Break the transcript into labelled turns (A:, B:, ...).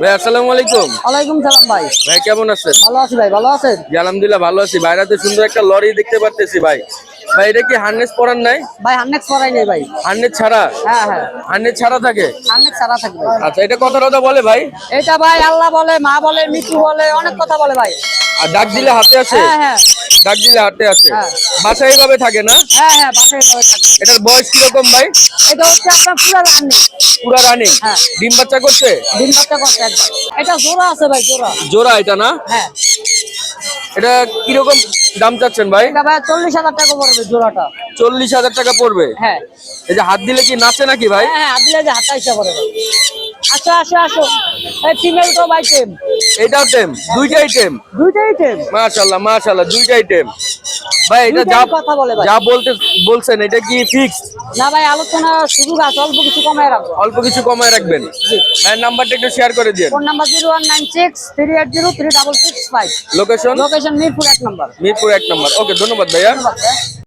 A: ভাই আসসালামু আলাইকুম।
B: ওয়ালাইকুম সালাম ভাই।
A: ভাই কেমন আছেন?
B: ভালো আছি ভাই ভালো আছেন?
A: জি আলহামদুলিল্লাহ ভালো আছি। বাইরাতে সুন্দর একটা লরি দেখতে পারতেছি ভাই। ভাই এটা কি হার্নেস পরান নাই?
B: ভাই হান্নেক্স করাই নেই ভাই।
A: হার্নেস ছাড়া?
B: হ্যাঁ হ্যাঁ।
A: হার্নেস ছাড়া থাকে?
B: হান্নেক্স ছাড়া থাকবে
A: আচ্ছা এটা কথা কথা বলে ভাই?
B: এটা ভাই আল্লাহ বলে মা বলে মৃত্যু বলে অনেক কথা বলে ভাই।
A: আর ডাক দিলে হাতে আছে
B: হ্যাঁ হ্যাঁ।
A: ডাক দিলে হাতে আছে
B: হ্যাঁ।
A: বাসায় এইভাবে থাকে না?
B: হ্যাঁ হ্যাঁ বাসায় থাকবে
A: এটার বয়স কীরকম ভাই?
B: এটা হচ্ছে আপনার পুরো
A: পুরা রানিং
B: হ্যাঁ।
A: ডিম বাচ্চা করছে?
B: দিন বাচ্চা একবার এটা জোড়া আছে ভাই জোড়া।
A: জোড়া এটা না?
B: হ্যাঁ।
A: এটা কীরকম দাম চাচ্ছেন ভাই?
B: এটা ভাই চল্লিশ হাজার টাকা পড়বে জোড়াটা।
A: চল্লিশ হাজার টাকা পড়বে?
B: হ্যাঁ।
A: এই যে হাত দিলে কি নাচে নাকি ভাই?
B: হ্যাঁ হ্যাঁ আদিলে যে হাতটা হিসাব করে। আসো আসো আসো। এই ফিমেল তো ভাই টেম
A: এটাও টেম দুইটাই টেম
B: দুইটাই টেম
A: দুইটাই টেম ভাই এটা যা
B: কথা বলে ভাই।
A: যা বলতে বলছেন এটা কি ফিক্স
B: না ভাই আলোচনা শুরু আছে অল্প কিছু কমায় রাখব।
A: অল্প কিছু কমায় রাখবেন। ভাই নাম্বারটা একটু শেয়ার করে দিন
B: phone number zero one nine six three eight zero three double six five.
A: Location
B: location Mirpur এক নাম্বার।
A: মিরপুর এক নম্বর। ওকে ধন্যবাদ ভাইয়া।